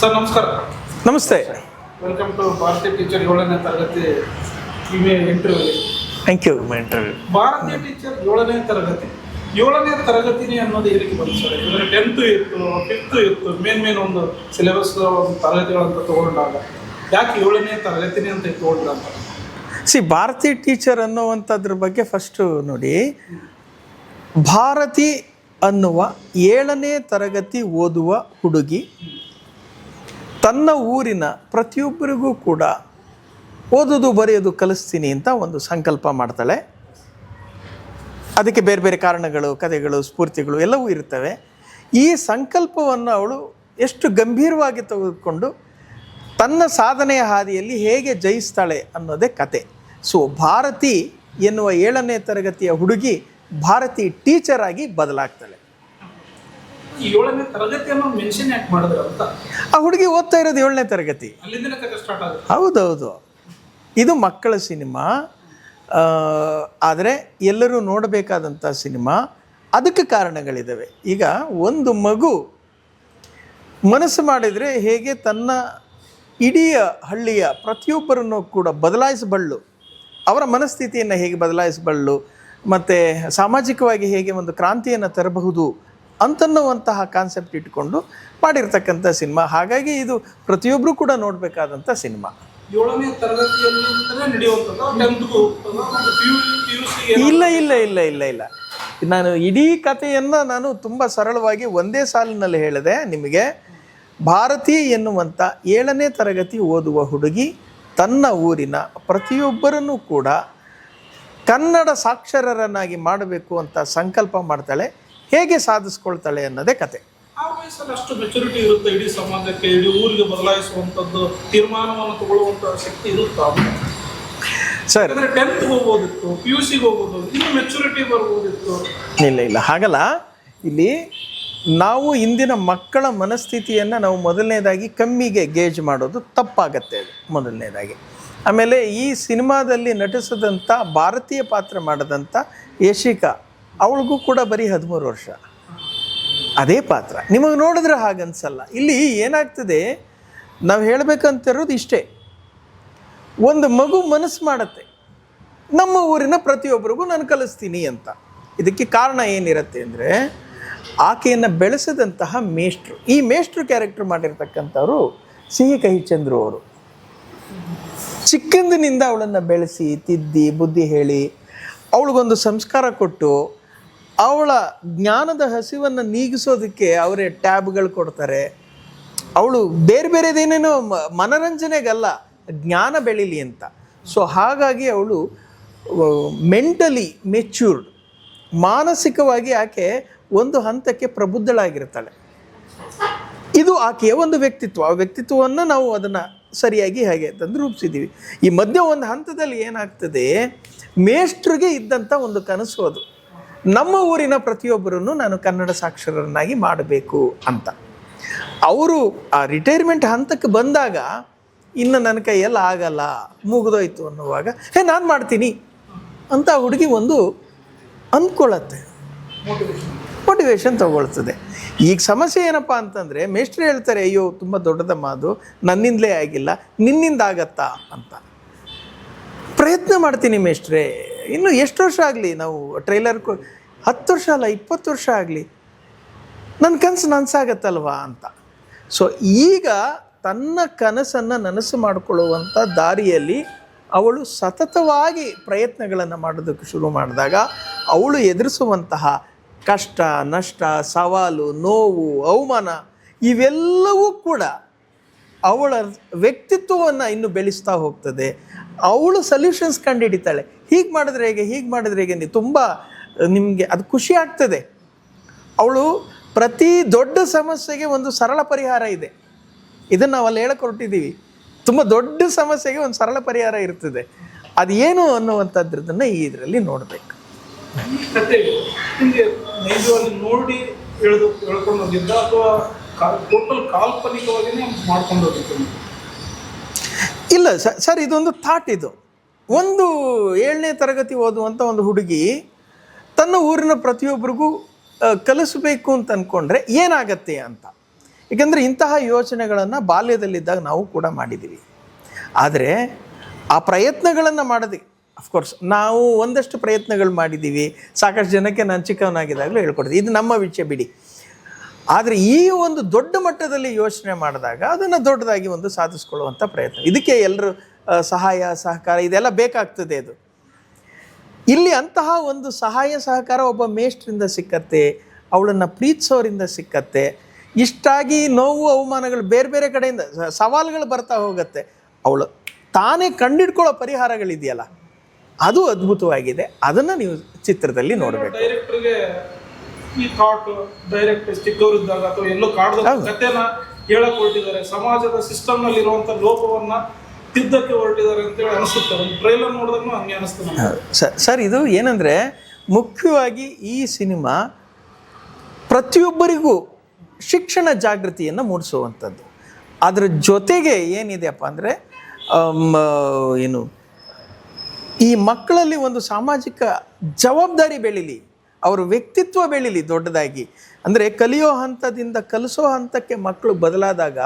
Sir ನಮಸ್ಕಾರ. ನಮಸ್ತೆ. Welcome to ಭಾರತೀಯ ಟೀಚರ್ ಏಳನೇ ತರಗತಿ ವಿಮೆ ಇಂಟರ್ವ್ಯೂ ಥ್ಯಾಂಕ್ ಯು ಇಂಟರ್ವ್ಯೂ ಭಾರತೀಯ ಟೀಚರ್ ಏಳನೇ ತರಗತಿ. ಏಳನೇ ತರಗತಿನೇ ಅನ್ನೋದು ಏನಕ್ಕೆ ಬಂತು ಸರ್? ಯಾಕಂದರೆ ಟೆಂತು ಇತ್ತು ಫಿಫ್ತು ಇತ್ತು ಮೇನ್ ಮೇನ್ ಒಂದು ಸಿಲೆಬಸ್ ಒಂದು ತರಗತಿಗಳಂತ ತಗೊಂಡಾಗ. ಯಾಕೆ ಏಳನೇ ತರಗತಿನೇ ಅಂತ ತಗೊಂಡ್ರ ಅಂತ? ಸಿ ಭಾರತೀಯ ಟೀಚರ್ ಅನ್ನುವಂಥದ್ರ ಬಗ್ಗೆ ಫಸ್ಟು ನೋಡಿ. ಭಾರತಿ ಅನ್ನುವ ಏಳನೇ ತರಗತಿ ಓದುವ ಹುಡುಗಿ ತನ್ನ ಊರಿನ ಪ್ರತಿಯೊಬ್ಬರಿಗೂ ಕೂಡ ಓದೋದು, ಬರೆಯೋದು, ಕಲಿಸ್ತೀನಿ ಅಂತ ಒಂದು ಸಂಕಲ್ಪ ಮಾಡ್ತಾಳೆ. ಅದಕ್ಕೆ ಬೇರೆ ಬೇರೆ ಕಾರಣಗಳು, ಕಥೆಗಳು, ಸ್ಫೂರ್ತಿಗಳು ಎಲ್ಲವೂ ಇರ್ತವೆ ಈ ಸಂಕಲ್ಪವನ್ನು ಅವಳು ಎಷ್ಟು ಗಂಭೀರವಾಗಿ ತೆಗೆದುಕೊಂಡು ತನ್ನ ಸಾಧನೆಯ ಹಾದಿಯಲ್ಲಿ ಹೇಗೆ ಜಯಿಸ್ತಾಳೆ ಅನ್ನೋದೇ ಕತೆ. ಸೊ ಭಾರತಿ ಎನ್ನುವ ಏಳನೇ ತರಗತಿಯ ಹುಡುಗಿ ಭಾರತಿ ಟೀಚರ್ ಆಗಿ ಬದಲಾಗ್ತಾಳೆ. ಈ ಏಳನೇ ತರಗತಿಯನ್ನು ಮೆನ್ಷನ್ ಯಾಕೆ ಮಾಡಿದ್ರು ಅಂತ? ಆ ಹುಡುಗಿ ಓದ್ತಾ ಇರೋದು ಏಳನೇ ತರಗತಿ. ಅಲ್ಲಿಂದನೇ ಕತೆ ಸ್ಟಾರ್ಟ್ ಆಗುತ್ತೆ. ಹೌದೌದು. ಇದು ಮಕ್ಕಳ ಸಿನಿಮಾ. ಆದರೆ ಎಲ್ಲರೂ ನೋಡಬೇಕಾದಂಥ ಸಿನಿಮಾ. ಅದಕ್ಕೆ ಕಾರಣಗಳಿದ್ದಾವೆ ಈಗ ಒಂದು ಮಗು ಮನಸ್ಸು ಮಾಡಿದರೆ ಹೇಗೆ ತನ್ನ ಇಡೀ ಹಳ್ಳಿಯ ಪ್ರತಿಯೊಬ್ಬರನ್ನು ಕೂಡ ಬದಲಾಯಿಸಬಲ್ಲು ಅವರ ಮನಸ್ಥಿತಿಯನ್ನು ಹೇಗೆ ಬದಲಾಯಿಸಬಲ್ಲು ಮತ್ತು ಸಾಮಾಜಿಕವಾಗಿ ಹೇಗೆ ಒಂದು ಕ್ರಾಂತಿಯನ್ನು ತರಬಹುದು ಅಂತನ್ನುವಂತಹ ಕಾನ್ಸೆಪ್ಟ್ ಇಟ್ಕೊಂಡು ಮಾಡಿರ್ತಕ್ಕಂಥ ಸಿನಿಮಾ. ಹಾಗಾಗಿ ಇದು ಪ್ರತಿಯೊಬ್ಬರು ಕೂಡ ನೋಡಬೇಕಾದಂಥ ಸಿನಿಮಾ. ಏಳನೇ ತರಗತಿಯಲ್ಲಿ ಇಲ್ಲ ಇಲ್ಲ ಇಲ್ಲ ಇಲ್ಲ ಇಲ್ಲ. ನಾನು ಇಡೀ ಕಥೆಯನ್ನು ನಾನು ತುಂಬ ಸರಳವಾಗಿ ಒಂದೇ ಸಾಲಿನಲ್ಲಿ ಹೇಳಿದೆ ನಿಮಗೆ. ಭಾರತಿ ಎನ್ನುವಂಥ ಏಳನೇ ತರಗತಿ ಓದುವ ಹುಡುಗಿ ತನ್ನ ಊರಿನ ಪ್ರತಿಯೊಬ್ಬರನ್ನು ಕೂಡ ಕನ್ನಡ ಸಾಕ್ಷರರನ್ನಾಗಿ ಮಾಡಬೇಕು ಅಂತ ಸಂಕಲ್ಪ ಮಾಡ್ತಾಳೆ. ಹೇಗೆ ಸಾಧಿಸ್ಕೊಳ್ತಾಳೆ ಅನ್ನೋದೇ ಕತೆ. ಆ ವಯಸ್ಸಲ್ಲಿ ಅಷ್ಟು ಮೆಚುರಿಟಿ ಇರುತ್ತೆ ಇಡೀ ಸಮಾಜಕ್ಕೆ ಇಡೀ ಊರಿಗೆ ಬದಲಾಯಿಸುವಂಥದ್ದು ತೀರ್ಮಾನವನ್ನು ತಗೊಳ್ಳುವಂಥ ಶಕ್ತಿ ಇರುತ್ತಾ? ಸರ್. ಟೆಂತ್ ಹೋಗ್ಬೋದಿತ್ತು ಪಿ ಯು ಸಿಗೆ ಹೋಗ್ಬೋದು ಇನ್ನು ಮೆಚುರಿಟಿ ಬರ್ಬೋದಿತ್ತು. ಇಲ್ಲ ಇಲ್ಲ ಹಾಗಲ್ಲ. ಇಲ್ಲಿ ನಾವು ಇಂದಿನ ಮಕ್ಕಳ ಮನಸ್ಥಿತಿಯನ್ನು ನಾವು ಮೊದಲನೇದಾಗಿ ಕಮ್ಮಿಗೆ ಗೇಜ್ ಮಾಡೋದು ತಪ್ಪಾಗತ್ತೆ ಅದು ಮೊದಲನೇದಾಗಿ. ಆಮೇಲೆ ಈ ಸಿನಿಮಾದಲ್ಲಿ ನಟಿಸಿದಂಥ ಭಾರತೀಯ ಪಾತ್ರ ಮಾಡಿದಂಥ ಯಶಿಕಾ ಅವಳಿಗೂ ಕೂಡ ಬರೀ ಹದಿಮೂರು ವರ್ಷ. ಅದೇ ಪಾತ್ರ. ನಿಮಗೆ ನೋಡಿದ್ರೆ ಹಾಗನ್ಸಲ್ಲ. ಇಲ್ಲಿ ಏನಾಗ್ತದೆ, ನಾವು ಹೇಳಬೇಕಂತಿರೋದು ಇಷ್ಟೇ. ಒಂದು ಮಗು ಮನಸ್ಸು ಮಾಡುತ್ತೆ. ನಮ್ಮ ಊರಿನ ಪ್ರತಿಯೊಬ್ಬರಿಗೂ ನಾನು ಕಲಿಸ್ತೀನಿ ಅಂತ. ಇದಕ್ಕೆ ಕಾರಣ ಏನಿರುತ್ತೆ ಅಂದರೆ, ಆಕೆಯನ್ನು ಬೆಳೆಸಿದಂತಹ ಮೇಷ್ಟ್ರು. ಈ ಮೇಷ್ಟ್ರು ಕ್ಯಾರೆಕ್ಟರ್ ಮಾಡಿರ್ತಕ್ಕಂಥವ್ರು ಸಿಹಿ ಕಹಿ ಚಂದ್ರು ಅವರು. ಚಿಕ್ಕಂದಿನಿಂದ ಅವಳನ್ನು ಬೆಳೆಸಿ, ತಿದ್ದಿ, ಬುದ್ಧಿ ಹೇಳಿ, ಅವಳಿಗೊಂದು ಸಂಸ್ಕಾರ ಕೊಟ್ಟು ಅವಳ ಜ್ಞಾನದ ಹಸಿವನ್ನು ನೀಗಿಸೋದಕ್ಕೆ ಅವರೇ ಟ್ಯಾಬ್ಗಳು ಕೊಡ್ತಾರೆ. ಅವಳು ಬೇರೆ ಬೇರೆದೇನೇನೋ ಮನೋರಂಜನೆಗಲ್ಲ, ಜ್ಞಾನ ಬೆಳೀಲಿ ಅಂತ. ಸೊ ಹಾಗಾಗಿ ಅವಳು ಮೆಂಟಲಿ ಮೆಚ್ಯೂರ್ಡ್ ಮಾನಸಿಕವಾಗಿ ಆಕೆ ಒಂದು ಹಂತಕ್ಕೆ ಪ್ರಬುದ್ಧಳಾಗಿರ್ತಾಳೆ. ಇದು ಆಕೆಯ ಒಂದು ವ್ಯಕ್ತಿತ್ವ. ಆ ವ್ಯಕ್ತಿತ್ವವನ್ನು ನಾವು ಅದನ್ನು ಸರಿಯಾಗಿ ಹಾಗೆ ತಂದು ರೂಪಿಸಿದ್ದೀವಿ. ಈ ಮಧ್ಯ ಒಂದು ಹಂತದಲ್ಲಿ ಏನಾಗ್ತದೆ, ಮೇಷ್ಟ್ರಿಗೆ ಇದ್ದಂಥ ಒಂದು ಕನಸು ಅದು. ನಮ್ಮ ಊರಿನ ಪ್ರತಿಯೊಬ್ಬರನ್ನು ನಾನು ಕನ್ನಡ ಸಾಕ್ಷರರನ್ನಾಗಿ ಮಾಡಬೇಕು ಅಂತ. ಅವರು ಆ ರಿಟೈರ್ಮೆಂಟ್ ಹಂತಕ್ಕೆ ಬಂದಾಗ ಇನ್ನು ನನ್ನ ಕೈಯಲ್ಲಿ ಆಗಲ್ಲ, ಮುಗಿದೋಯ್ತು ಅನ್ನುವಾಗ, ಹೇ, ನಾನು ಮಾಡ್ತೀನಿ ಅಂತ ಹುಡುಗಿ ಒಂದು ಅಂದ್ಕೊಳ್ಳತ್ತೆ. ಮೋಟಿವೇಶನ್ ತಗೊಳ್ತದೆ. ಈಗ ಸಮಸ್ಯೆ ಏನಪ್ಪ ಅಂತಂದರೆ, ಮೇಷ್ಟ್ರು ಹೇಳ್ತಾರೆ, ಅಯ್ಯೋ, ತುಂಬ ದೊಡ್ಡದಮ್ಮ ಅದು, ನನ್ನಿಂದಲೇ ಆಗಿಲ್ಲ, ನಿನ್ನಿಂದ ಆಗತ್ತಾ? ಅಂತ. ಪ್ರಯತ್ನ ಮಾಡ್ತೀನಿ ಮೇಷ್ಟ್ರೆ. ಇನ್ನು ಎಷ್ಟು ವರ್ಷ ಆಗಲಿ ನಾವು ಟ್ರೈಲರ್ ಕೊ ಹತ್ತು ವರ್ಷ ಅಲ್ಲ, ಇಪ್ಪತ್ತು ವರ್ಷ ಆಗಲಿ. ನನ್ನ ಕನಸು ನನಸಾಗತ್ತಲ್ವಾ ಅಂತ. ಸೊ ಈಗ ತನ್ನ ಕನಸನ್ನು ನನಸು ಮಾಡಿಕೊಳ್ಳುವಂಥ ದಾರಿಯಲ್ಲಿ ಅವಳು ಸತತವಾಗಿ ಪ್ರಯತ್ನಗಳನ್ನು ಮಾಡೋದಕ್ಕೆ ಶುರು ಮಾಡಿದಾಗ ಅವಳು ಎದುರಿಸುವಂತಹ ಕಷ್ಟ, ನಷ್ಟ, ಸವಾಲು, ನೋವು, ಅವಮಾನ ಇವೆಲ್ಲವೂ ಕೂಡ ಅವಳ ವ್ಯಕ್ತಿತ್ವವನ್ನು ಇನ್ನು ಬೆಳೆಸ್ತಾ ಹೋಗ್ತದೆ. ಅವಳು ಸೊಲ್ಯೂಷನ್ಸ್ ಕಂಡುಹಿಡಿತಾಳೆ. ಹೀಗೆ ಮಾಡಿದ್ರೆ ಹೇಗೆ ಹೀಗೆ ಮಾಡಿದ್ರೆ ಹೇಗೆ ನೀವು ತುಂಬ ನಿಮಗೆ ಅದು ಖುಷಿ ಆಗ್ತದೆ. ಅವಳು ಪ್ರತಿ ದೊಡ್ಡ ಸಮಸ್ಯೆಗೆ ಒಂದು ಸರಳ ಪರಿಹಾರ ಇದೆ. ಇದನ್ನು ನಾವು ಅಲ್ಲಿ ಹೇಳಕ್ಕೆ ಹೊರಟಿದ್ದೀವಿ ತುಂಬ ದೊಡ್ಡ ಸಮಸ್ಯೆಗೆ ಒಂದು ಸರಳ ಪರಿಹಾರ ಇರ್ತದೆ. ಅದು ಏನು ಅನ್ನುವಂಥದ್ರದನ್ನು ಈ ಇದರಲ್ಲಿ ನೋಡಬೇಕು. ನೋಡಿ ಇಲ್ಲ ಸರ್ ಇದೊಂದು ಥಾಟ್ ಇದು. ಒಂದು ಏಳನೇ ತರಗತಿ ಓದುವಂಥ ಒಂದು ಹುಡುಗಿ ತನ್ನ ಊರಿನ ಪ್ರತಿಯೊಬ್ಬರಿಗೂ ಕಲಿಸಬೇಕು ಅಂತ ಅಂದ್ಕೊಂಡ್ರೆ ಏನಾಗತ್ತೆ ಅಂತ. ಏಕೆಂದರೆ ಇಂತಹ ಯೋಚನೆಗಳನ್ನು ಬಾಲ್ಯದಲ್ಲಿದ್ದಾಗ ನಾವು ಕೂಡ ಮಾಡಿದ್ದೀವಿ ಆದರೆ ಆ ಪ್ರಯತ್ನಗಳನ್ನು ಮಾಡೋದು ಅಫ್ಕೋರ್ಸ್ ನಾವು ಒಂದಷ್ಟು ಪ್ರಯತ್ನಗಳು ಮಾಡಿದ್ದೀವಿ ಸಾಕಷ್ಟು ಜನಕ್ಕೆ ನಾನು ಚಿಕ್ಕವನಾಗಿದ್ದಾಗಲೂ ಹೇಳ್ಕೊಡ್ತೀವಿ. ಇದು ನಮ್ಮ ವಿಷಯ ಬಿಡಿ. ಆದರೆ ಈ ಒಂದು ದೊಡ್ಡ ಮಟ್ಟದಲ್ಲಿ ಯೋಚನೆ ಮಾಡಿದಾಗ ಅದನ್ನು ದೊಡ್ಡದಾಗಿ ಒಂದು ಸಾಧಿಸ್ಕೊಳ್ಳುವಂಥ ಪ್ರಯತ್ನ. ಇದಕ್ಕೆ ಎಲ್ಲರೂ ಸಹಾಯ ಸಹಕಾರ ಇದೆಲ್ಲ ಬೇಕಾಗ್ತದೆ ಅದು. ಇಲ್ಲಿ ಅಂತಹ ಒಂದು ಸಹಾಯ ಸಹಕಾರ ಒಬ್ಬ ಮೇಷ್ಟ್ರಿಂದ ಸಿಕ್ಕತ್ತೆ ಅವಳನ್ನು ಪ್ರೀತಿಸೋರಿಂದ ಸಿಕ್ಕತ್ತೆ ಇಷ್ಟಾಗಿ ನೋವು ಅವಮಾನಗಳು ಬೇರೆ ಬೇರೆ ಕಡೆಯಿಂದ ಸವಾಲುಗಳು ಬರ್ತಾ ಹೋಗುತ್ತೆ. ಅವಳು ತಾನೇ ಕಂಡಿಡ್ಕೊಳ್ಳೋ ಪರಿಹಾರಗಳಿದೆಯಲ್ಲ ಅದು ಅದ್ಭುತವಾಗಿದೆ. ಅದನ್ನು ನೀವು ಚಿತ್ರದಲ್ಲಿ ನೋಡಬೇಕು. ಡೈರೆಕ್ಟರ್ಗೆ ಈ ಥಾಟ್ ಡೈರೆಕ್ಟ್ ಚಿಕ್ಕವರಿದ್ದಾಗ ಅಥವಾ ಎಲ್ಲೋ ಕಾಡ್ದ ಕಥೆನ ಹೇಳಕ್ ಹೊರಟಿದ್ದಾರೆ ಸಮಾಜದ ಸಿಸ್ಟಮ್ನಲ್ಲಿ ಇರುವಂತ ಲೋಪವನ್ನ ತಿದ್ದಕ್ಕೆ ಹೊರಟಿದ್ದಾರೆ ಅಂತೇಳಿ ಅನಿಸುತ್ತೆ. ಒಂದು ಟ್ರೈಲರ್ ನೋಡಿದ್ರು ಹಂಗೆ ಅನಿಸ್ತದೆ ಸರ್, ಇದು ಏನಂದರೆ ಮುಖ್ಯವಾಗಿ ಈ ಸಿನಿಮಾ ಪ್ರತಿಯೊಬ್ಬರಿಗೂ ಶಿಕ್ಷಣ ಜಾಗೃತಿಯನ್ನು ಮೂಡಿಸುವಂಥದ್ದು. ಅದರ ಜೊತೆಗೆ ಏನಿದೆಯಪ್ಪ ಅಂದರೆ ಏನು, ಈ ಮಕ್ಕಳಲ್ಲಿ ಒಂದು ಸಾಮಾಜಿಕ ಜವಾಬ್ದಾರಿ ಬೆಳೀಲಿ. ಅವ್ರ ವ್ಯಕ್ತಿತ್ವ ಬೆಳೀಲಿ ದೊಡ್ಡದಾಗಿ. ಅಂದರೆ ಕಲಿಯೋ ಹಂತದಿಂದ ಕಲಿಸೋ ಹಂತಕ್ಕೆ ಮಕ್ಕಳು ಬದಲಾದಾಗ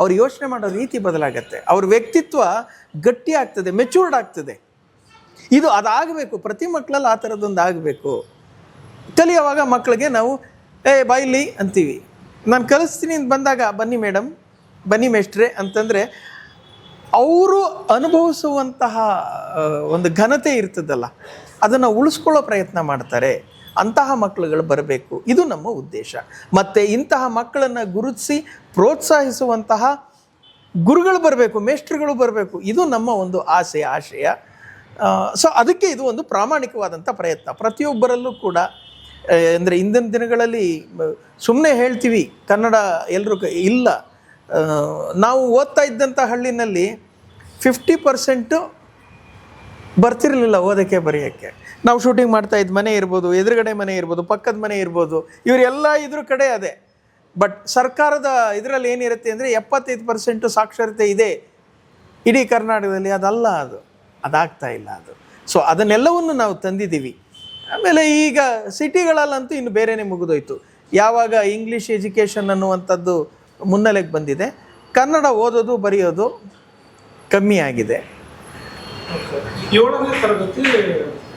ಅವ್ರು ಯೋಚನೆ ಮಾಡೋ ರೀತಿ ಬದಲಾಗತ್ತೆ. ಅವ್ರ ವ್ಯಕ್ತಿತ್ವ ಗಟ್ಟಿ ಆಗ್ತದೆ ಮೆಚೂರ್ಡ್ ಆಗ್ತದೆ. ಇದು ಅದಾಗಬೇಕು, ಪ್ರತಿ ಮಕ್ಕಳಲ್ಲಿ ಆ ಥರದ್ದೊಂದು ಆಗಬೇಕು. ಕಲಿಯೋವಾಗ ಮಕ್ಕಳಿಗೆ ನಾವು, ಏ ಬಾಯಿಲಿ ಅಂತೀವಿ. ನಾನು ಕಲಿಸ್ತೀನಿ ಅಂತ ಬಂದಾಗ, ಬನ್ನಿ ಮೇಡಮ್ ಬನ್ನಿ ಮೇಷ್ಟ್ರೆ ಅಂತಂದರೆ ಅವರು ಅನುಭವಿಸುವಂತಹ ಒಂದು ಘನತೆ ಇರ್ತದಲ್ಲ. ಅದನ್ನು ಉಳಿಸ್ಕೊಳ್ಳೋ ಪ್ರಯತ್ನ ಮಾಡ್ತಾರೆ. ಅಂತಹ ಮಕ್ಕಳುಗಳು ಬರಬೇಕು. ಇದು ನಮ್ಮ ಉದ್ದೇಶ. ಮತ್ತು ಇಂತಹ ಮಕ್ಕಳನ್ನು ಗುರುತಿಸಿ ಪ್ರೋತ್ಸಾಹಿಸುವಂತಹ ಗುರುಗಳು ಬರಬೇಕು, ಮೇಷ್ಟ್ರುಗಳು ಬರಬೇಕು. ಇದು ನಮ್ಮ ಒಂದು ಆಸೆ, ಆಶಯ. ಸೊ ಅದಕ್ಕೆ ಇದು ಒಂದು ಪ್ರಾಮಾಣಿಕವಾದಂಥ ಪ್ರಯತ್ನ. ಪ್ರತಿಯೊಬ್ಬರಲ್ಲೂ ಕೂಡ ಅಂದರೆ ಇಂದಿನ ದಿನಗಳಲ್ಲಿ ಸುಮ್ಮನೆ ಹೇಳ್ತೀವಿ, ಕನ್ನಡ ಎಲ್ಲರೂ ಇಲ್ಲ. ನಾವು ಓದ್ತಾ ಇದ್ದಂಥ ಹಳ್ಳಿನಲ್ಲಿ ಫಿಫ್ಟಿ ಪರ್ಸೆಂಟು ಬರ್ತಿರಲಿಲ್ಲ ಓದೋಕ್ಕೆ, ಬರೆಯೋಕ್ಕೆ. ನಾವು ಶೂಟಿಂಗ್ ಮಾಡ್ತಾ ಇದ್ದ ಮನೆ ಇರ್ಬೋದು, ಎದುರುಗಡೆ ಮನೆ ಇರ್ಬೋದು, ಪಕ್ಕದ ಮನೆ ಇರ್ಬೋದು, ಇವರೆಲ್ಲ ಇದ್ರ ಕಡೆ ಅದೇ. ಬಟ್ ಸರ್ಕಾರದ ಇದರಲ್ಲಿ ಏನಿರುತ್ತೆ ಅಂದರೆ ಎಪ್ಪತ್ತೈದು ಪರ್ಸೆಂಟು ಸಾಕ್ಷರತೆ ಇದೆ. ಇಡೀ ಕರ್ನಾಟಕದಲ್ಲಿ ಅದಲ್ಲ ಅದು. ಅದಾಗ್ತಾ ಇಲ್ಲ ಅದು. ಸೊ ಅದನ್ನೆಲ್ಲವನ್ನು ನಾವು ತಂದಿದ್ದೀವಿ. ಆಮೇಲೆ ಈಗ ಸಿಟಿಗಳಲ್ಲಂತೂ ಇನ್ನು ಬೇರೆನೇ ಮುಗಿದೋಯ್ತು. ಯಾವಾಗ ಇಂಗ್ಲೀಷ್ ಎಜುಕೇಷನ್ ಅನ್ನುವಂಥದ್ದು ಮುನ್ನೆಲೆಗೆ ಬಂದಿದೆ. ಕನ್ನಡ ಓದೋದು, ಬರೆಯೋದು ಕಮ್ಮಿ ಆಗಿದೆ. Okay. ಏಳನೇ ತರಗತಿ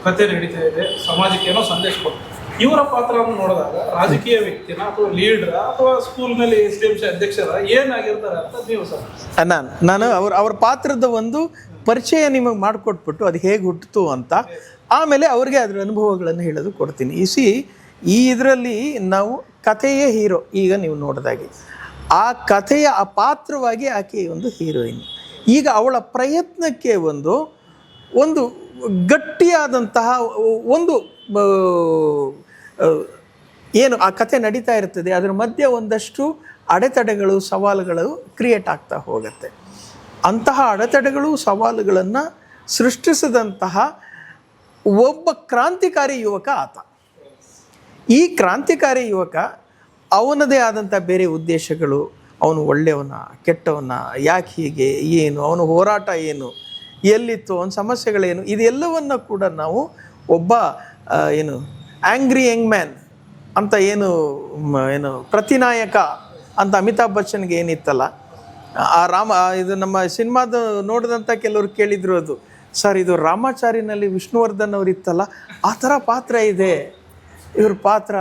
ಕತೆ ನಡೀತಾ ಇದೆ. ಸಮಾಜಕ್ಕೆ ಏನೋ ಸಂದೇಶ ಕೊಡ್ತಾರೆ. ಇವರ ಪಾತ್ರವನ್ನು ನೋಡಿದಾಗ ರಾಜಕೀಯ ವ್ಯಕ್ತಿನ ಅಥವಾ ಲೀಡರ್ ಅಥವಾ ಸ್ಕೂಲ್ನಲ್ಲಿ ಎಸ್ ಡಿ ಎಂ ಸಿ ಅಧ್ಯಕ್ಷರ ಏನಾಗಿರ್ತಾರೆ ಅಂತ ನೀವು ಸರ್? ನಾನು ನಾನು ಅವ್ರ ಅವ್ರ ಪಾತ್ರದ ಒಂದು ಪರಿಚಯ ನಿಮಗೆ ಮಾಡಿಕೊಟ್ಬಿಟ್ಟು ಅದು ಹೇಗೆ ಹುಟ್ಟಿತು ಅಂತ ಆಮೇಲೆ ಅವ್ರಿಗೆ ಅದರ ಅನುಭವಗಳನ್ನು ಹೇಳೋದು ಕೊಡ್ತೀನಿ. ಇಸಿ ಈ ಇದರಲ್ಲಿ ನಾವು ಕಥೆಯೇ ಹೀರೋ. ಈಗ ನೀವು ನೋಡಿದಾಗೆ. ಆ ಕಥೆಯ ಆ ಪಾತ್ರವಾಗಿ ಆಕೆ ಒಂದು ಹೀರೋಯಿನ್ ಈಗ ಅವಳ ಪ್ರಯತ್ನಕ್ಕೆ ಒಂದು ಒಂದು ಗಟ್ಟಿಯಾದಂತಹ ಒಂದು ಏನು ಆ ಕತೆ ನಡೀತಾ ಇರ್ತದೆ, ಅದರ ಮಧ್ಯೆ ಒಂದಷ್ಟು ಅಡೆತಡೆಗಳು, ಸವಾಲುಗಳು ಕ್ರಿಯೇಟ್ ಆಗ್ತಾ ಹೋಗುತ್ತೆ. ಅಂತಹ ಅಡೆತಡೆಗಳು, ಸವಾಲುಗಳನ್ನು ಸೃಷ್ಟಿಸಿದಂತಹ ಒಬ್ಬ ಕ್ರಾಂತಿಕಾರಿ ಯುವಕ ಆತ. ಈ ಕ್ರಾಂತಿಕಾರಿ ಯುವಕ ಅವನದೇ ಆದಂಥ ಬೇರೆ ಉದ್ದೇಶಗಳು, ಅವನು ಒಳ್ಳೆಯವನ, ಕೆಟ್ಟವನ, ಯಾಕೆ ಹೀಗೆ, ಏನು, ಅವನ ಹೋರಾಟ ಏನು ಎಲ್ಲಿತ್ತು, ಅವನ ಸಮಸ್ಯೆಗಳೇನು, ಇದೆಲ್ಲವನ್ನು ಕೂಡ ನಾವು ಒಬ್ಬ ಏನು ಆ್ಯಂಗ್ರಿ ಯಂಗ್ ಮ್ಯಾನ್ ಅಂತ ಏನು ಏನು, ಪ್ರತಿನಾಯಕ ಅಂತ ಅಮಿತಾಬ್ ಬಚ್ಚನ್ಗೆ ಏನಿತ್ತಲ್ಲ, ಆ ರಾಮ ಇದು ನಮ್ಮ ಸಿನಿಮಾದ ನೋಡಿದಂಥ ಕೆಲವರು ಕೇಳಿದ್ರು ಅದು, ಸರ್, ಇದು ರಾಮಾಚಾರಿನಲ್ಲಿ ವಿಷ್ಣುವರ್ಧನ್ ಅವ್ರು ಇತ್ತಲ್ಲ ಆ ಥರ ಪಾತ್ರ ಇದೆ, ಇವ್ರ ಪಾತ್ರ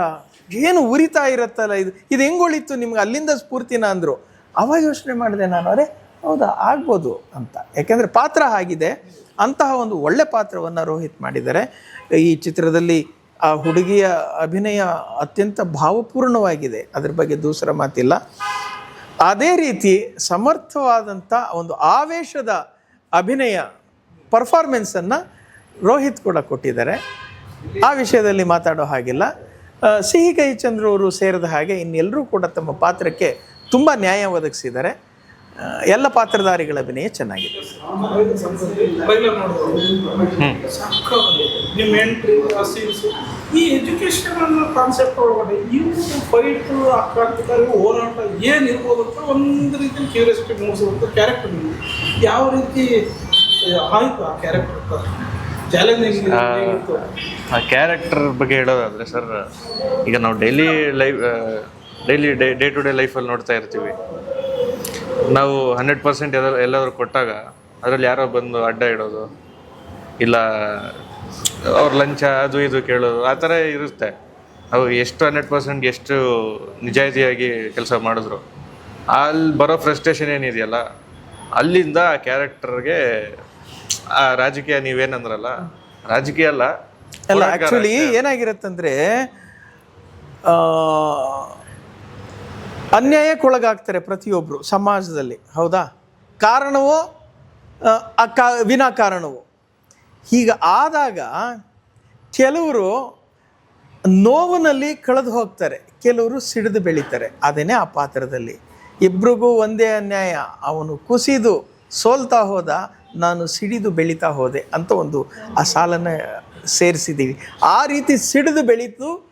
ಏನು ಉರಿತಾ ಇರುತ್ತಲ್ಲ ಇದು ಇದು ಹೆಂಗೆ ಉಳಿತು ನಿಮ್ಗೆ ಅಲ್ಲಿಂದ ಸ್ಫೂರ್ತಿನ ಅಂದರು? ಅವಾಗ ಯೋಚನೆ ಮಾಡಿದೆ ನಾನು, ಅರೆ ಹೌದಾ? ಆಗ್ಬೋದು ಅಂತ. ಯಾಕೆಂದರೆ ಪಾತ್ರ ಆಗಿದೆ. ಅಂತಹ ಒಂದು ಒಳ್ಳೆ ಪಾತ್ರವನ್ನು ರೋಹಿತ್ ಮಾಡಿದ್ದಾರೆ. ಈ ಚಿತ್ರದಲ್ಲಿ ಆ ಹುಡುಗಿಯ ಅಭಿನಯ ಅತ್ಯಂತ ಭಾವಪೂರ್ಣವಾಗಿದೆ. ಅದ್ರ ಬಗ್ಗೆ ದೂಸರ ಮಾತಿಲ್ಲ. ಅದೇ ರೀತಿ ಸಮರ್ಥವಾದಂಥ ಒಂದು ಆವೇಶದ ಅಭಿನಯ ಪರ್ಫಾರ್ಮೆನ್ಸನ್ನು ರೋಹಿತ್ ಕೂಡ ಕೊಟ್ಟಿದ್ದಾರೆ. ಆ ವಿಷಯದಲ್ಲಿ ಮಾತಾಡೋ ಹಾಗಿಲ್ಲ. ಸಿಹಿ ಕೈ ಚಂದ್ರವರು ಸೇರಿದ ಹಾಗೆ ಇನ್ನೆಲ್ಲರೂ ಕೂಡ ತಮ್ಮ ಪಾತ್ರಕ್ಕೆ ತುಂಬ ನ್ಯಾಯ ಒದಗಿಸಿದ್ದಾರೆ. ಎಲ್ಲ ಪಾತ್ರಧಾರಿಗಳ ಅಭಿನಯ ಚೆನ್ನಾಗಿದೆ. ನಿಮ್ಮ ಎಂಟ್ರಿ ಸೀನ್ಸ್ ಈ ಎಜುಕೇಶನ್ ಕಾನ್ಸೆಪ್ಟ್ ಒಳಗಡೆ ಇವರು ಫೈಟ್ ಕ್ರಾಂತಿಕಾರಿ ಹೋರಾಟ ಏನು ಇರ್ಬೋದು ಅಂತ ಒಂದು ರೀತಿ ಕ್ಯೂರಿಯಾಸಿಟಿ ಮೂಡಿಸುವಂಥ ಕ್ಯಾರೆಕ್ಟರ್ ಯಾವ ರೀತಿ ಆಯ್ತು ಆ ಕ್ಯಾರೆಕ್ಟರ್ ಆ ಕ್ಯಾರೆಕ್ಟರ್ ಬಗ್ಗೆ ಹೇಳೋದಾದ್ರೆ ಸರ್ ಈಗ ನಾವು daily life daily day day to day ಲೈಫಲ್ಲಿ ನೋಡ್ತಾ ಇರ್ತೀವಿ. ನಾವು ಹಂಡ್ರೆಡ್ ಪರ್ಸೆಂಟ್ ಎಲ್ಲ ಎಲ್ಲಾದರೂ ಕೊಟ್ಟಾಗ ಅದರಲ್ಲಿ ಯಾರೋ ಬಂದು ಅಡ್ಡ ಇಡೋದು. ಇಲ್ಲ ಅವ್ರ ಲಂಚ ಅದು ಇದು ಕೇಳೋದು. ಆ ಥರ ಇರುತ್ತೆ. ಅವು ಎಷ್ಟು ಹಂಡ್ರೆಡ್ ಪರ್ಸೆಂಟ್ ಎಷ್ಟು ನಿಜಾಯಿತಿಯಾಗಿ ಕೆಲಸ ಮಾಡಿದ್ರು. ಅಲ್ಲಿ ಬರೋ ಫ್ರಸ್ಟ್ರೇಷನ್ ಏನಿದೆಯಲ್ಲ ಅಲ್ಲಿಂದ ಆ ಕ್ಯಾರೆಕ್ಟರ್ಗೆ ಆ ರಾಜಕೀಯ ನೀವೇನಂದ್ರಲ್ಲ ರಾಜಕೀಯ ಅಲ್ಲ ಅಲ್ಲ ಆ್ಯಕ್ಚುಲಿ ಏನಾಗಿರುತ್ತಂದ್ರೆ ಅನ್ಯಾಯಕ್ಕೊಳಗಾಗ್ತಾರೆ ಪ್ರತಿಯೊಬ್ಬರು ಸಮಾಜದಲ್ಲಿ ಹೌದಾ? ಕಾರಣವೋ ಆ, ವಿನಾ ಕಾರಣವೋ. ಹೀಗೆ ಆದಾಗ ಕೆಲವರು ನೋವಿನಲ್ಲಿ ಕಳೆದು ಹೋಗ್ತಾರೆ ಕೆಲವರು ಸಿಡಿದು ಬೆಳೀತಾರೆ. ಅದೇನೇ ಆ ಪಾತ್ರದಲ್ಲಿ. ಇಬ್ರಿಗೂ ಒಂದೇ ಅನ್ಯಾಯ ಅವನು ಕುಸಿದು ಸೋಲ್ತಾ ಹೋದ ನಾನು ಸಿಡಿದು ಬೆಳೀತಾ ಹೋದೆ ಅಂತ ಒಂದು ಆ ಸಾಲನ್ನು ಸೇರಿಸಿದ್ದೀವಿ. ಆ ರೀತಿ ಸಿಡಿದು ಬೆಳೀತು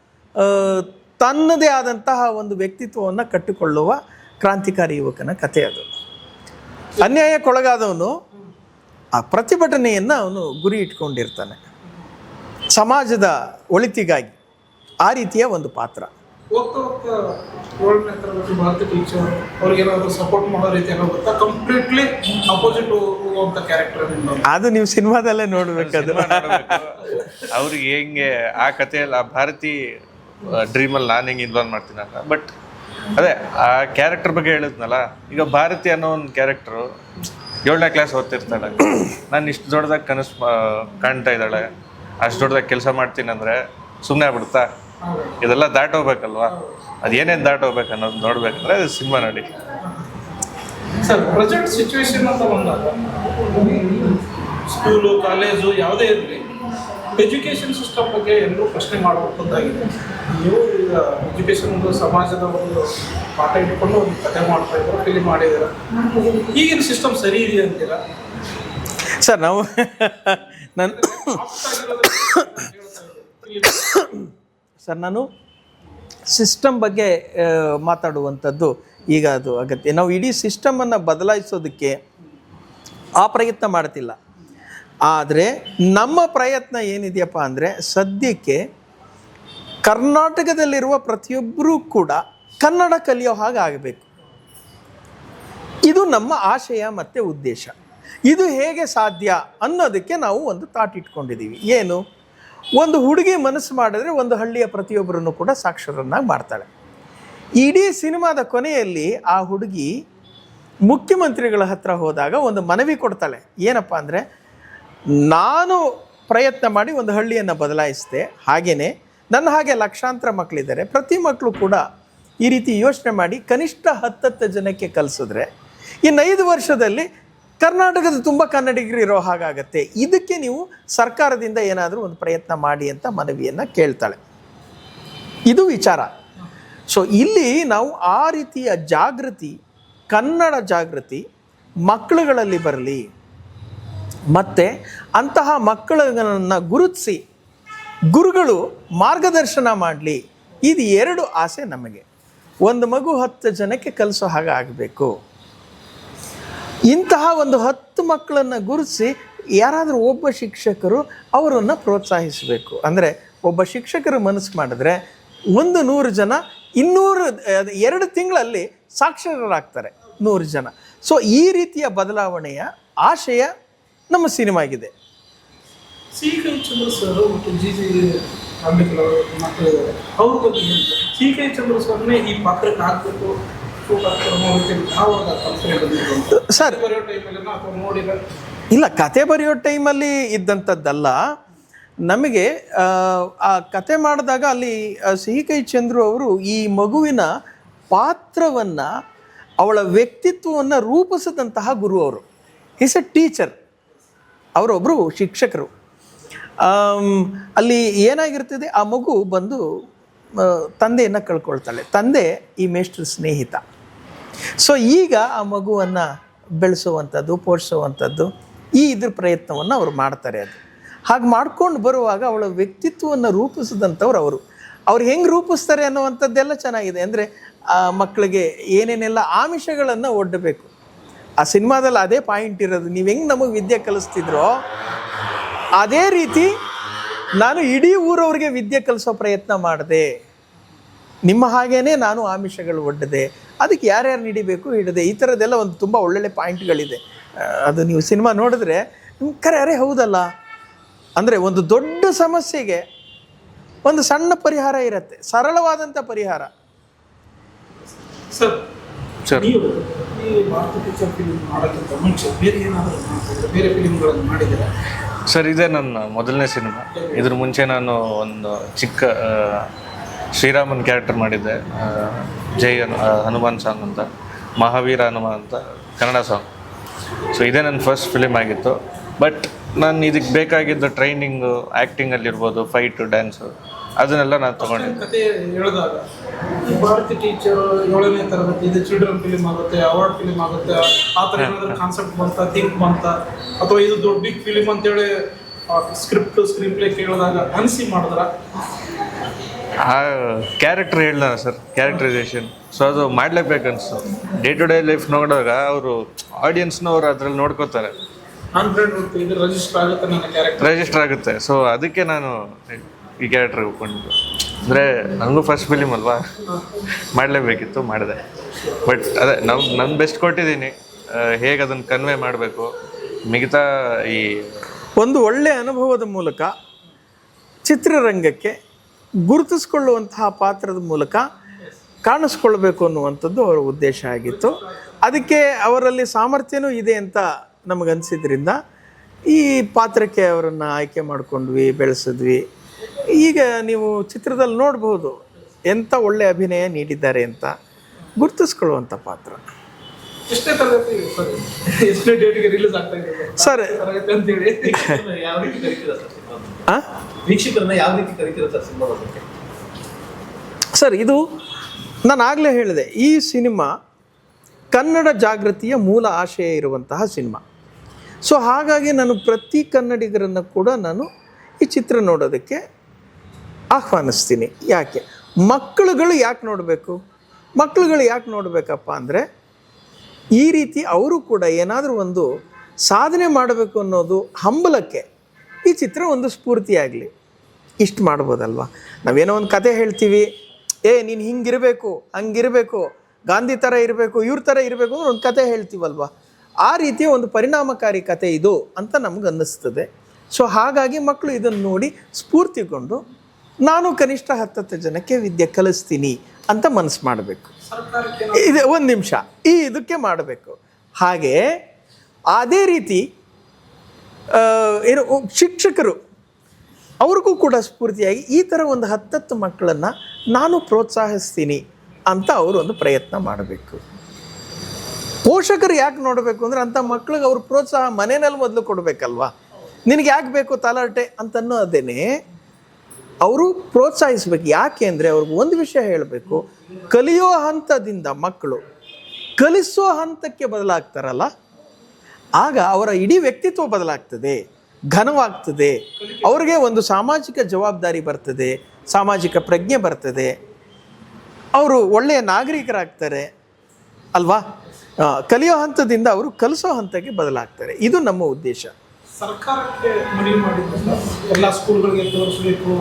ತನ್ನದೇ ಆದಂತಹ ಒಂದು ವ್ಯಕ್ತಿತ್ವವನ್ನು ಕಟ್ಟಿಕೊಳ್ಳುವ ಕ್ರಾಂತಿಕಾರಿ ಯುವಕನ ಕಥೆ ಅದು. ಅನ್ಯಾಯಕ್ಕೊಳಗಾದವನು ಆ ಪ್ರತಿಭಟನೆಯನ್ನು ಅವನು ಗುರಿ ಇಟ್ಕೊಂಡಿರ್ತಾನೆ. ಸಮಾಜದ ಒಳಿತಿಗಾಗಿ ಆ ರೀತಿಯ ಒಂದು ಪಾತ್ರ. ಹೋಗ್ತಾ ಹೋಗ್ತಾ ಏಳನೇ ತರಗತಿ ಭಾರತಿ ಟೀಚರ್ ಅವ್ರಿಗೇನಾದ್ರು ಸಪೋರ್ಟ್ ಮಾಡೋ ರೀತಿ ಏನೋ ಗೊತ್ತಾ? ಕಂಪ್ಲೀಟ್ಲಿ ಅಪೋಸಿಟ್ ಹೋಗುವಂತ ಕ್ಯಾರೆಕ್ಟರ್ ಅದು. ನೀವು ಸಿನಿಮಾದಲ್ಲೇ ನೋಡ್ಬೇಕು ಅವ್ರಿಗೆ ಹೆಂಗೆ ಆ ಕಥೆಯಲ್ಲಿ ಆ ಭಾರತಿ ಡ್ರೀಮಲ್ಲಿ ನಾನು ಹೆಂಗೆ ಇನ್ವಾಲ್ವ್ ಅಂತ. ಬಟ್ ಅದೇ, ಆ ಕ್ಯಾರೆಕ್ಟರ್ ಬಗ್ಗೆ ಹೇಳಿದ್ನಲ್ಲ, ಈಗ ಭಾರತಿ ಅನ್ನೋ ಒಂದು ಕ್ಯಾರೆಕ್ಟ್ರು ಏಳನೇ ಕ್ಲಾಸ್ ಓದ್ತಿರ್ತಾಳೆ. ನಾನು ಇಷ್ಟು ದೊಡ್ಡದಾಗಿ ಕನಸು ಕಾಣ್ತಾ ಇದ್ದಾಳೆ. ಅಷ್ಟು ದೊಡ್ಡದಾಗಿ ಕೆಲಸ ಮಾಡ್ತೀನಿ ಅಂದರೆ ಸುಮ್ಮನೆ ಆಗ್ಬಿಡ್ತಾ? ಇದೆಲ್ಲ ದಾಟೋಗ್ಬೇಕಲ್ವಾ? ಅದೇನೇನು ದಾಟೋಗ್ಬೇಕು ಅನ್ನೋದು ನೋಡ್ಬೇಕಂದ್ರೆ ಅದು ಸಿನಿಮಾ ನೋಡಿ ಸರ್ ಪ್ರೆಸೆಂಟ್ ಸಿಚುವೇಶನ್ ಅಂತ ಬಂದಾಗ ಸ್ಕೂಲು ಕಾಲೇಜು ಯಾವುದೇ ಇರಲಿ ಎಜುಕೇಷನ್ ಸಿಸ್ಟಮ್ ಬಗ್ಗೆ ಎಲ್ಲರೂ ಪ್ರಶ್ನೆ ಮಾಡಬಹುದಾಗಿದೆ. ನೀವು ಈಗ ಎಜುಕೇಷನ್ ಒಂದು ಸಮಾಜದ ಒಂದು ಪಾಠ ಇಟ್ಕೊಂಡು ಒಂದು ಕಥೆ ಮಾಡ್ತಾ ಇದ್ರು ಫಿಲಿಮ್ ಮಾಡಿದ್ದೀರ? ಈಗಿನ ಸಿಸ್ಟಮ್ ಸರಿ ಇದೆ ಅಂತೀರ? ಸರ್, ನಾವು ನಾನು ಸರ್, ನಾನು ಸಿಸ್ಟಮ್ ಬಗ್ಗೆ ಮಾತಾಡುವಂಥದ್ದು ಈಗ ಅದು ಅಗತ್ಯ. ನಾವು ಇಡೀ ಸಿಸ್ಟಮನ್ನು ಬದಲಾಯಿಸೋದಕ್ಕೆ ಆ ಪ್ರಯತ್ನ ಮಾಡ್ತಿಲ್ಲ. ಆದರೆ ನಮ್ಮ ಪ್ರಯತ್ನ ಏನಿದೆಯಪ್ಪ ಅಂದರೆ ಸದ್ಯಕ್ಕೆ ಕರ್ನಾಟಕದಲ್ಲಿರುವ ಪ್ರತಿಯೊಬ್ಬರೂ ಕೂಡ ಕನ್ನಡ ಕಲಿಯೋ ಹಾಗೆ ಆಗಬೇಕು. ಇದು ನಮ್ಮ ಆಶಯ ಮತ್ತು ಉದ್ದೇಶ. ಇದು ಹೇಗೆ ಸಾಧ್ಯ ಅನ್ನೋದಕ್ಕೆ ನಾವು ಒಂದು ತಾಟ್ ಇಟ್ಕೊಂಡಿದ್ದೀವಿ. ಏನು? ಒಂದು ಹುಡುಗಿ ಮನಸ್ಸು ಮಾಡಿದ್ರೆ ಒಂದು ಹಳ್ಳಿಯ ಪ್ರತಿಯೊಬ್ಬರನ್ನು ಕೂಡ ಸಾಕ್ಷರನ್ನಾಗಿ ಮಾಡ್ತಾಳೆ. ಇಡೀ ಸಿನಿಮಾದ ಕೊನೆಯಲ್ಲಿ ಆ ಹುಡುಗಿ ಮುಖ್ಯಮಂತ್ರಿಗಳ ಹತ್ರ ಹೋದಾಗ ಒಂದು ಮನವಿ ಕೊಡ್ತಾಳೆ. ಏನಪ್ಪ ಅಂದರೆ ನಾನು ಪ್ರಯತ್ನ ಮಾಡಿ ಒಂದು ಹಳ್ಳಿಯನ್ನು ಬದಲಾಯಿಸಿದೆ. ಹಾಗೆಯೇ ನನ್ನ ಹಾಗೆ ಲಕ್ಷಾಂತರ ಮಕ್ಕಳಿದ್ದಾರೆ ಪ್ರತಿ ಮಕ್ಕಳು ಕೂಡ ಈ ರೀತಿ ಯೋಚನೆ ಮಾಡಿ ಕನಿಷ್ಠ ಹತ್ತತ್ತು ಜನಕ್ಕೆ ಕಲಿಸಿದ್ರೆ ಇನ್ನು ಐದು ವರ್ಷದಲ್ಲಿ ಕರ್ನಾಟಕದ ತುಂಬ ಕನ್ನಡಿಗರು ಇರೋ ಹಾಗಾಗತ್ತೆ ಇದಕ್ಕೆ ನೀವು ಸರ್ಕಾರದಿಂದ ಏನಾದರೂ ಒಂದು ಪ್ರಯತ್ನ ಮಾಡಿ ಅಂತ ಮನವಿಯನ್ನು ಕೇಳ್ತಾಳೆ. ಇದು ವಿಚಾರ. ಸೊ ಇಲ್ಲಿ ನಾವು ಆ ರೀತಿಯ ಜಾಗೃತಿ, ಕನ್ನಡ ಜಾಗೃತಿ ಮಕ್ಕಳುಗಳಲ್ಲಿ ಬರಲಿ ಮತ್ತು ಅಂತಹ ಮಕ್ಕಳನ್ನು ಗುರುತಿಸಿ ಗುರುಗಳು ಮಾರ್ಗದರ್ಶನ ಮಾಡಲಿ. ಇದು ಎರಡು ಆಸೆ ನಮಗೆ. ಒಂದು ಮಗು ಹತ್ತು ಜನಕ್ಕೆ ಕಲಿಸೋ ಹಾಗೆ ಆಗಬೇಕು. ಇಂತಹ ಒಂದು ಹತ್ತು ಮಕ್ಕಳನ್ನು ಗುರುತಿಸಿ ಯಾರಾದರೂ ಒಬ್ಬ ಶಿಕ್ಷಕರು ಅವರನ್ನು ಪ್ರೋತ್ಸಾಹಿಸಬೇಕು. ಅಂದರೆ ಒಬ್ಬ ಶಿಕ್ಷಕರು ಮನಸ್ಸು ಮಾಡಿದ್ರೆ ಒಂದು ನೂರು ಜನ ಇನ್ನೂರು ಎರಡು ತಿಂಗಳಲ್ಲಿ ಸಾಕ್ಷರರಾಗ್ತಾರೆ ನೂರು ಜನ. ಸೊ ಈ ರೀತಿಯ ಬದಲಾವಣೆಯ ಆಶಯ ನಮ್ಮ ಸಿನಿಮಾ ಆಗಿದೆ. ಕೈ ಚಂದ್ರ ಸರ್ ಮತ್ತು ಜಿ ಜಿ ಅಂಬೇಡ್ಕರ್ ಅವರು ಮಕ್ಕಳಿದ್ದಾರೆ ಅವ್ರ ಬಗ್ಗೆ ಸಿ ಕೈ ಚಂದ್ರ ಸರ್ನೇ ಈ ಪಾತ್ರಕ್ಕೆ ಹಾಕಬೇಕು ಶೂಟ್ ಆಗ್ತಾರೆ ನೋಡ್ತೀನಿ ಆವಾಗ ಕಲ್ಪನೆ ಬಂದಿದ್ದು ಅಂತ. ಸರ್ ಇಲ್ಲ ಕತೆ ಬರೆಯೋ ಟೈಮಲ್ಲಿ ಇದ್ದಂಥದ್ದಲ್ಲ. ನಮಗೆ ಆ, ಆ ಕತೆ ಮಾಡಿದಾಗ ಅಲ್ಲಿ ಸಿಹಿ ಕೈ ಚಂದ್ರು ಅವರು ಈ ಮಗುವಿನ ಪಾತ್ರವನ್ನು ಅವಳ ವ್ಯಕ್ತಿತ್ವವನ್ನು ರೂಪಿಸಿದಂತಹ ಗುರು ಅವರು. ಈಸ್ ಎ ಟೀಚರ್ ಅವರೊಬ್ಬರು ಶಿಕ್ಷಕರು. ಅಲ್ಲಿ ಏನಾಗಿರ್ತದೆ, ಆ ಮಗು ಬಂದು ತಂದೆಯನ್ನು ಕಳ್ಕೊಳ್ತಾಳೆ. ತಂದೆ ಈ ಮೇಷ್ಟ್ರ ಸ್ನೇಹಿತ. ಸೊ ಈಗ ಆ ಮಗುವನ್ನು ಬೆಳೆಸುವಂಥದ್ದು, ಪೋಷಿಸುವಂಥದ್ದು, ಈ ಇದ್ರ ಪ್ರಯತ್ನವನ್ನು ಅವರು ಮಾಡ್ತಾರೆ ಅದು. ಹಾಗೆ ಮಾಡ್ಕೊಂಡು ಬರುವಾಗ ಅವಳ ವ್ಯಕ್ತಿತ್ವವನ್ನು ರೂಪಿಸಿದಂಥವ್ರು ಅವರು. ಅವ್ರು ಹೆಂಗೆ ರೂಪಿಸ್ತಾರೆ ಅನ್ನುವಂಥದ್ದೆಲ್ಲ ಚೆನ್ನಾಗಿದೆ. ಅಂದರೆ ಮಕ್ಕಳಿಗೆ ಏನೇನೆಲ್ಲ ಆಮಿಷಗಳನ್ನು ಒಡ್ಡಬೇಕು. ಆ ಸಿನಿಮಾದಲ್ಲಿ ಅದೇ ಪಾಯಿಂಟ್ ಇರೋದು. ನೀವು ಹೆಂಗೆ ನಮಗೆ ವಿದ್ಯೆ ಕಲಿಸ್ತಿದ್ರೋ, ಅದೇ ರೀತಿ ನಾನು ಇಡೀ ಊರವ್ರಿಗೆ ವಿದ್ಯೆ ಕಲಿಸೋ ಪ್ರಯತ್ನ ಮಾಡಿದೆ. ನಿಮ್ಮ ಹಾಗೇನೆ ನಾನು ಆಮಿಷಗಳು ಒಡ್ಡದೆ ಅದಕ್ಕೆ ಯಾರ್ಯಾರು ಹಿಡಿಬೇಕು ಹಿಡದೆ. ಈ ಥರದ್ದೆಲ್ಲ ಒಂದು ತುಂಬ ಒಳ್ಳೊಳ್ಳೆ ಪಾಯಿಂಟ್ಗಳಿದೆ. ಅದು ನೀವು ಸಿನಿಮಾ ನೋಡಿದ್ರೆ ನಿಮ್ಗೆ ಕರೆ, ಅರೆ ಹೌದಲ್ಲ? ಅಂದರೆ ಒಂದು ದೊಡ್ಡ ಸಮಸ್ಯೆಗೆ ಒಂದು ಸಣ್ಣ ಪರಿಹಾರ ಇರುತ್ತೆ. ಸರಳವಾದಂಥ ಪರಿಹಾರ. Sir sir. ನೀವು ಈ ಭಾರತ ಪಿಕ್ಚರ್ ಫಿಲಿಂ ಮಾಡೋಕ್ಕಿಂತ ಮುಂಚೆ ಬೇರೆ ಏನಾದರೂ ಮಾಡ್ತಿದ್ರೆ ಬೇರೆ ಫಿಲಿಮ್ಗಳನ್ನು ಮಾಡಿದರೆ ಸರ್ ಇದೇ ನನ್ನ ಮೊದಲನೇ ಸಿನಿಮಾ ಇದ್ರ ಮುಂಚೆ ನಾನು ಒಂದು ಚಿಕ್ಕ ಆ, ಶ್ರೀರಾಮನ್ ಕ್ಯಾರೆಕ್ಟರ್ ಮಾಡಿದ್ದೆ. ಆ, ಜೈ ಹನು- ಆ, ಹನುಮಾನ್ ಸಾಂಗ್ ಅಂತ ಮಹಾವೀರ ಹನುಮಾನ್ ಅಂತ ಕನ್ನಡ ಸಾಂಗ್ ಸೊ ಇದೇ ನನ್ನ ಫಸ್ಟ್ ಫಿಲಿಮ್ ಆಗಿತ್ತು. ಬಟ್ ನಾನು ಇದಕ್ಕೆ ಬೇಕಾಗಿದ್ದ ಟ್ರೈನಿಂಗು ಆ್ಯಕ್ಟಿಂಗಲ್ಲಿರ್ಬೋದು ಫೈಟು ಡ್ಯಾನ್ಸು ಅದನ್ನೆಲ್ಲ ನಾನು ತಗೊಂಡೆ ಕತೆ ಹೇಳಿದಾಗ ಭಾರತಿ ಟೀಚರ್ ಏಳನೇ ತರಗತಿ ಇದು ಚಿಲ್ಡ್ರನ್ ಫಿಲಿಮ್ ಆಗುತ್ತೆ ಅವಾರ್ಡ್ ಫಿಲಿಮ್ ಆಗುತ್ತೆ ಆ ಥರ ಏನಾದರೂ ಕಾನ್ಸೆಪ್ಟ್ ಬಂತ ಥಿಂಕ್ ಬಂತ ಅಥವಾ ಇದು ದೊಡ್ಡ ಬಿಗ್ ಫಿಲಿಮ್ ಅಂತೇಳಿ ಸ್ಕ್ರಿಪ್ಟ್ ಸ್ಕ್ರೀನ್ ಪ್ಲೇ ಕೇಳಿದಾಗ ಅನಿಸಿ ಮಾಡಿದ್ರ? ಆ ಕ್ಯಾರೆಕ್ಟರ್ ಹೇಳ್ದ ಸರ್ ಕ್ಯಾರೆಕ್ಟರೈಸೇಷನ್ ಸೊ ಅದು ಮಾಡ್ಲೇಬೇಕನ್ಸು ಡೇ ಟು ಡೇ ಲೈಫ್ ನೋಡಿದಾಗ ಅವರು ಆಡಿಯನ್ಸ್ನವ್ರು ಅದ್ರಲ್ಲಿ ನೋಡ್ಕೋತಾರೆ. ನನ್ನ ಕ್ಯಾರೆಕ್ಟರ್ ರಿಜಿಸ್ಟರ್ ಆಗುತ್ತೆ. ಸೊ ಅದಕ್ಕೆ ನಾನು ಈ ಕ್ಯಾರೆಕ್ಟರ್ ಒಪ್ಕೊಂಡಿದ್ದು ಅಂದರೆ ನನಗೂ ಫಸ್ಟ್ ಫಿಲಿಮ್ ಅಲ್ವಾ? ಮಾಡಲೇಬೇಕಿತ್ತು, ಮಾಡಿದೆ. ಬಟ್ ಅದೇ ನಮ್ಮ ನನ್ನ ಬೆಸ್ಟ್ ಕೊಟ್ಟಿದ್ದೀನಿ. ಹೇಗೆ ಅದನ್ನು ಕನ್ವೆ ಮಾಡಬೇಕು? ಮಿಗತಾ ಈ ಒಂದು ಒಳ್ಳೆಯ ಅನುಭವದ ಮೂಲಕ ಚಿತ್ರರಂಗಕ್ಕೆ ಗುರುತಿಸ್ಕೊಳ್ಳುವಂತಹ ಪಾತ್ರದ ಮೂಲಕ ಕಾಣಿಸ್ಕೊಳ್ಬೇಕು ಅನ್ನುವಂಥದ್ದು ಅವರ ಉದ್ದೇಶ ಆಗಿತ್ತು. ಅದಕ್ಕೆ ಅವರಲ್ಲಿ ಸಾಮರ್ಥ್ಯನೂ ಇದೆ ಅಂತ ನಮಗನ್ಸಿದ್ರಿಂದ ಈ ಪಾತ್ರಕ್ಕೆ ಅವರನ್ನು ಆಯ್ಕೆ ಮಾಡಿಕೊಂಡ್ವಿ, ಬೆಳೆಸಿದ್ವಿ. ಈಗ ನೀವು ಚಿತ್ರದಲ್ಲಿ ನೋಡ್ಬೋದು ಎಂಥ ಒಳ್ಳೆ ಅಭಿನಯ ನೀಡಿದ್ದಾರೆ ಅಂತ ಗುರುತಿಸ್ಕೊಳ್ಳುವಂಥ ಪಾತ್ರ. ಸರ್ ಸರ್ ಇದು ನಾನು ಆಗಲೇ ಹೇಳಿದೆ ಈ ಸಿನಿಮಾ ಕನ್ನಡ ಜಾಗೃತಿಯ ಮೂಲ ಆಶಯ ಇರುವಂತಹ ಸಿನಿಮಾ. ಸೊ ಹಾಗಾಗಿ ನಾನು ಪ್ರತಿ ಕನ್ನಡಿಗರನ್ನು ಕೂಡ ನಾನು ಈ ಚಿತ್ರ ನೋಡೋದಕ್ಕೆ ಆಹ್ವಾನಿಸ್ತೀನಿ. ಯಾಕೆ? ಮಕ್ಕಳುಗಳು ಯಾಕೆ ನೋಡಬೇಕು? ಮಕ್ಕಳುಗಳು ಯಾಕೆ ನೋಡಬೇಕಪ್ಪ ಅಂದರೆ ಈ ರೀತಿ ಅವರು ಕೂಡ ಏನಾದರೂ ಒಂದು ಸಾಧನೆ ಮಾಡಬೇಕು ಅನ್ನೋದು ಹಂಬಲಕ್ಕೆ ಈ ಚಿತ್ರ ಒಂದು ಸ್ಫೂರ್ತಿಯಾಗಲಿ ಇಷ್ಟು ಮಾಡ್ಬೋದಲ್ವಾ? ನಾವೇನೋ ಒಂದು ಕತೆ ಹೇಳ್ತೀವಿ, ಏ, ನೀನು ಹಿಂಗಿರಬೇಕು, ಹಂಗಿರಬೇಕು, ಗಾಂಧಿ ಥರ ಇರಬೇಕು, ಇವ್ರ ಥರ ಇರಬೇಕು ಅಂದ್ರೆ ಒಂದು ಕತೆ ಹೇಳ್ತೀವಲ್ವ? ಆ ರೀತಿಯ ಒಂದು ಪರಿಣಾಮಕಾರಿ ಕತೆ ಇದು ಅಂತ ನಮ್ಗೆ ಅನ್ನಿಸ್ತದೆ. ಸೊ ಹಾಗಾಗಿ ಮಕ್ಕಳು ಇದನ್ನು ನೋಡಿ ಸ್ಫೂರ್ತಿಗೊಂಡು ನಾನು ಕನಿಷ್ಠ ಹತ್ತತ್ತು ಜನಕ್ಕೆ ವಿದ್ಯೆ ಕಲಿಸ್ತೀನಿ ಅಂತ ಮನಸ್ಸು ಮಾಡಬೇಕು. ಇದೆ ಒಂದು ನಿಮಿಷ. ಈ ಇದಕ್ಕೆ ಮಾಡಬೇಕು. ಹಾಗೆ ಅದೇ ರೀತಿ ಏನು, ಶಿಕ್ಷಕರು, ಅವ್ರಿಗೂ ಕೂಡ ಸ್ಫೂರ್ತಿಯಾಗಿ ಈ ಥರ ಒಂದು ಹತ್ತತ್ತು ಮಕ್ಕಳನ್ನು ನಾನು ಪ್ರೋತ್ಸಾಹಿಸ್ತೀನಿ ಅಂತ ಅವರು ಒಂದು ಪ್ರಯತ್ನ ಮಾಡಬೇಕು. ಪೋಷಕರು ಯಾಕೆ ನೋಡಬೇಕು ಅಂದರೆ ಅಂಥ ಮಕ್ಳಿಗೆ ಅವ್ರ ಪ್ರೋತ್ಸಾಹ ಮನೆಯಲ್ಲಿ ಮೊದಲು ಕೊಡಬೇಕಲ್ವಾ? ನಿನಗೆ ಯಾಕೆ ಬೇಕು ತಲಾಟೆ ಅಂತನ್ನೋದೇನೆ ಅವರು ಪ್ರೋತ್ಸಾಹಿಸ್ಬೇಕು. ಯಾಕೆ ಅಂದರೆ ಅವ್ರಿಗೆ ಒಂದು ವಿಷಯ ಹೇಳಬೇಕು, ಕಲಿಯೋ ಹಂತದಿಂದ ಮಕ್ಕಳು ಕಲಿಸೋ ಹಂತಕ್ಕೆ ಬದಲಾಗ್ತಾರಲ್ಲ, ಆಗ ಅವರ ಇಡೀ ವ್ಯಕ್ತಿತ್ವ ಬದಲಾಗ್ತದೆ, ಘನವಾಗ್ತದೆ. ಅವ್ರಿಗೆ ಒಂದು ಸಾಮಾಜಿಕ ಜವಾಬ್ದಾರಿ ಬರ್ತದೆ, ಸಾಮಾಜಿಕ ಪ್ರಜ್ಞೆ ಬರ್ತದೆ. ಅವರು ಒಳ್ಳೆಯ ನಾಗರಿಕರಾಗ್ತಾರೆ ಅಲ್ವಾ? ಕಲಿಯೋ ಹಂತದಿಂದ ಅವರು ಕಲಿಸೋ ಹಂತಕ್ಕೆ ಬದಲಾಗ್ತಾರೆ. ಇದು ನಮ್ಮ ಉದ್ದೇಶ. ಸರ್ಕಾರಕ್ಕೆ ಮನವಿ ಎಲ್ಲ ಸ್ಕೂಲ್ಗಳಿಗೆ ತೋರಿಸಬೇಕು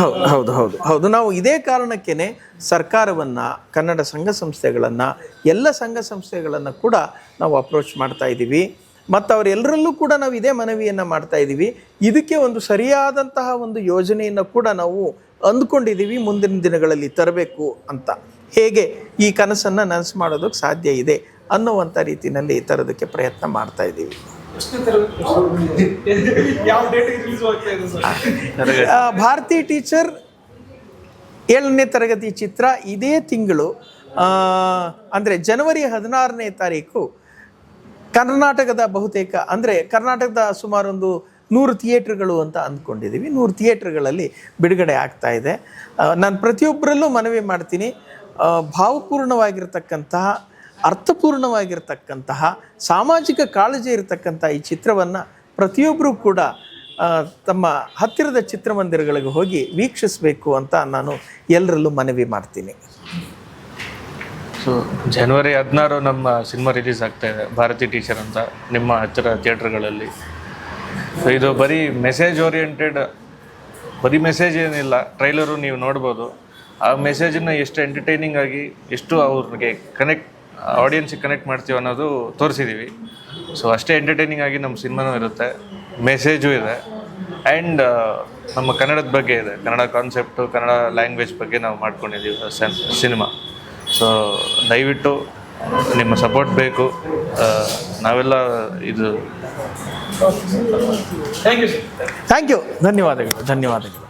ಹೌದು ಹೌದು ಹೌದು ಹೌದು. ನಾವು ಇದೇ ಕಾರಣಕ್ಕೇ ಸರ್ಕಾರವನ್ನು, ಕನ್ನಡ ಸಂಘ ಸಂಸ್ಥೆಗಳನ್ನು, ಎಲ್ಲ ಸಂಘ ಸಂಸ್ಥೆಗಳನ್ನು ಕೂಡ ನಾವು ಅಪ್ರೋಚ್ ಮಾಡ್ತಾ ಇದ್ದೀವಿ. ಮತ್ತು ಅವರೆಲ್ಲರಲ್ಲೂ ಕೂಡ ನಾವು ಇದೇ ಮನವಿಯನ್ನು ಮಾಡ್ತಾ ಇದ್ದೀವಿ. ಇದಕ್ಕೆ ಒಂದು ಸರಿಯಾದಂತಹ ಒಂದು ಯೋಜನೆಯನ್ನು ಕೂಡ ನಾವು ಅಂದ್ಕೊಂಡಿದ್ದೀವಿ. ಮುಂದಿನ ದಿನಗಳಲ್ಲಿ ತರಬೇಕು ಅಂತ. ಹೇಗೆ ಈ ಕನಸನ್ನು ನನಸು ಮಾಡೋದಕ್ಕೆ ಸಾಧ್ಯ ಇದೆ ಅನ್ನುವಂಥ ರೀತಿಯಲ್ಲಿ ತರೋದಕ್ಕೆ ಪ್ರಯತ್ನ ಮಾಡ್ತಾ ಇದ್ದೀವಿ. ಭಾರತಿ ಟೀಚರ್ ಏಳನೇ ತರಗತಿ ಚಿತ್ರ ಇದೇ ತಿಂಗಳು ಅಂದರೆ ಜನವರಿ ಹದಿನಾರನೇ ತಾರೀಕು ಕರ್ನಾಟಕದ ಬಹುತೇಕ, ಅಂದರೆ ಕರ್ನಾಟಕದ ಸುಮಾರೊಂದು ನೂರು ಥಿಯೇಟ್ರ್ಗಳು ಅಂತ ಅಂದ್ಕೊಂಡಿದ್ದೀವಿ. ನೂರು ಥಿಯೇಟ್ರ್ಗಳಲ್ಲಿ ಬಿಡುಗಡೆ ಆಗ್ತಾ ಇದೆ. ನಾನು ಪ್ರತಿಯೊಬ್ಬರಲ್ಲೂ ಮನವಿ ಮಾಡ್ತೀನಿ. ಭಾವಪೂರ್ಣವಾಗಿರ್ತಕ್ಕಂತಹ ಅರ್ಥಪೂರ್ಣವಾಗಿರ್ತಕ್ಕಂತಹ, ಸಾಮಾಜಿಕ ಕಾಳಜಿ ಇರತಕ್ಕಂಥ ಈ ಚಿತ್ರವನ್ನು ಪ್ರತಿಯೊಬ್ಬರೂ ಕೂಡ ತಮ್ಮ ಹತ್ತಿರದ ಚಿತ್ರಮಂದಿರಗಳಿಗೆ ಹೋಗಿ ವೀಕ್ಷಿಸಬೇಕು ಅಂತ ನಾನು ಎಲ್ಲರಲ್ಲೂ ಮನವಿ ಮಾಡ್ತೀನಿ. ಸೊ ಜನವರಿ ಹದಿನಾರು ನಮ್ಮ ಸಿನಿಮಾ ರಿಲೀಸ್ ಆಗ್ತಾ ಇದೆ, ಭಾರತಿ ಟೀಚರ್ ಅಂತ ನಿಮ್ಮ ಹತ್ತಿರ ಥಿಯೇಟ್ರ್ಗಳಲ್ಲಿ ಸೊ ಇದು ಬರೀ ಮೆಸೇಜ್ ಓರಿಯೆಂಟೆಡ್ ಬರೀ ಮೆಸೇಜ್ ಏನಿಲ್ಲ ಟ್ರೈಲರು ನೀವು ನೋಡ್ಬೋದು. ಆ ಮೆಸೇಜನ್ನು ಎಷ್ಟು ಎಂಟರ್ಟೈನಿಂಗ್ ಆಗಿ, ಎಷ್ಟು ಅವ್ರಿಗೆ ಕನೆಕ್ಟ್ ಆಡಿಯನ್ಸಿಗೆ ಕನೆಕ್ಟ್ ಮಾಡ್ತೀವಿ ಅನ್ನೋದು ತೋರಿಸಿದ್ದೀವಿ ಸೊ ಅಷ್ಟೇ ಎಂಟರ್ಟೈನಿಂಗ್ ಆಗಿ ನಮ್ಮ ಸಿನಿಮಾನೂ ಇರುತ್ತೆ. ಮೆಸೇಜು ಇದೆ. ಆ್ಯಂಡ್ ನಮ್ಮ ಕನ್ನಡದ ಬಗ್ಗೆ ಇದೆ. ಕನ್ನಡ ಕಾನ್ಸೆಪ್ಟು ಕನ್ನಡ ಲ್ಯಾಂಗ್ವೇಜ್ ಬಗ್ಗೆ ನಾವು ಮಾಡ್ಕೊಂಡಿದ್ದೀವಿ ಸಿನಿಮಾ. ಸೊ ದಯವಿಟ್ಟು ನಿಮ್ಮ ಸಪೋರ್ಟ್ ಬೇಕು. ನಾವೆಲ್ಲ ಇದು ಥ್ಯಾಂಕ್ ಯು ಥ್ಯಾಂಕ್ ಯು ಧನ್ಯವಾದಗಳು. ಧನ್ಯವಾದಗಳು.